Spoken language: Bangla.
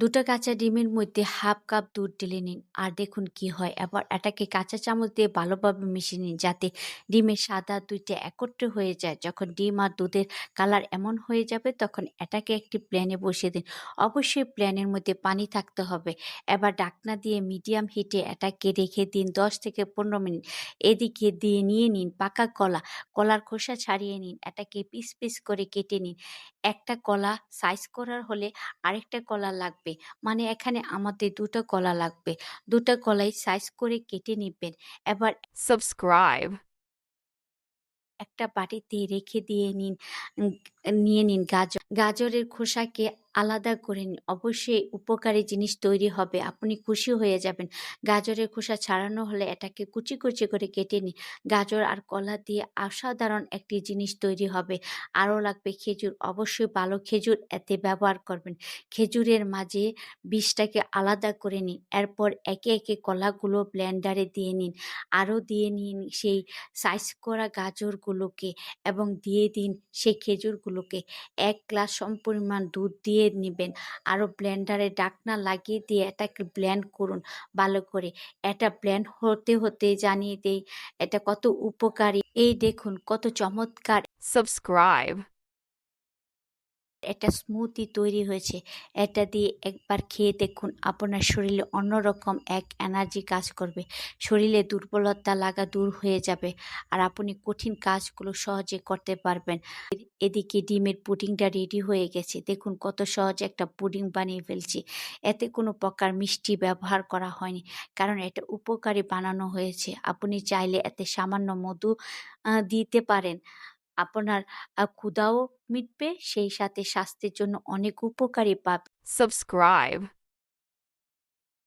দুটো কাঁচা ডিমের মধ্যে হাফ কাপ দুধ ঢেলে নিন। আর দেখুন কি হয়। এবার এটাকে কাঁচা চামচ দিয়ে ভালোভাবে মিশিয়ে নিন যাতে ডিমের সাদা দুইটা একত্র হয়ে যায়। যখন ডিম আর দুধের কালার এমন হয়ে যাবে, তখন এটাকে একটি প্ল্যানে বসিয়ে দিন। অবশ্যই প্ল্যানের মধ্যে পানি থাকতে হবে। এবার ডাকনা দিয়ে মিডিয়াম হিটে এটাকে রেখে দিন দশ থেকে পনেরো মিনিট। এদিকে দিয়ে নিয়ে নিন পাকা কলা। কলার খোসা ছাড়িয়ে নিন। এটাকে পিস পিস করে কেটে নিন। একটা কলা সাইজ করার হলে আরেকটা কলা লাগবে। মানে এখানে আমাদের দুটো কলা লাগবে। দুটো কলাই সাইজ করে কেটে নেবেন। এবার সাবস্ক্রাইব একটা বাটিতে রেখে দিয়ে নিন। নিয়ে নিন গাজর। গাজরের খোসাকে আলাদা করে নিন। অবশ্যই উপকারী জিনিস তৈরি হবে, আপনি খুশি হয়ে যাবেন। গাজরের খোসা ছাড়ানো হলে এটাকে কুচি কুচি করে কেটে নিন। গাজর আর কলা দিয়ে অসাধারণ একটি জিনিস তৈরি হবে। আরও লাগবে খেজুর, অবশ্যই ভালো খেজুর এতে ব্যবহার করবেন। খেজুরের মাঝে বিষটাকে আলাদা করে নিন, এরপর একে একে কলাগুলো ব্লেন্ডারে দিয়ে নিন। আরও দিয়ে নিন সেই সাইজ করা গাজরগুলোকে এবং দিয়ে দিন সেই খেজুরগুলোকে। এক গ্লাস সমপরিমাণ দুধ দিয়ে নেবেন। আরও ব্লেন্ডারে ডাকনা লাগিয়ে দিয়ে এটাকে ব্ল্যান্ড করুন ভালো করে। এটা ব্ল্যান্ড হতে হতে জানিয়ে দেই এটা কত উপকারী। এই দেখুন কত চমৎকার। Subscribe, একটা স্মুদি তৈরি হয়েছে। এটা দিয়ে একবার খেয়ে দেখুন, আপনার শরীরে অন্যরকম এক এনার্জি কাজ করবে। শরীরে দুর্বলতা লাগা দূর হয়ে যাবে আর আপনি কঠিন কাজগুলো সহজে করতে পারবেন। এদিকে ডিমের পুডিংটা রেডি হয়ে গেছে। দেখুন কত সহজে একটা পুডিং বানিয়ে ফেলছি। এতে কোনো প্রকার মিষ্টি ব্যবহার করা হয়নি কারণ এটা উপকারী বানানো হয়েছে। আপনি চাইলে এতে সামান্য মধু দিতে পারেন। আপনার ক্ষুদাও মিটবে সেই সাথে স্বাস্থ্যের জন্য অনেক উপকারী পাবে। Subscribe,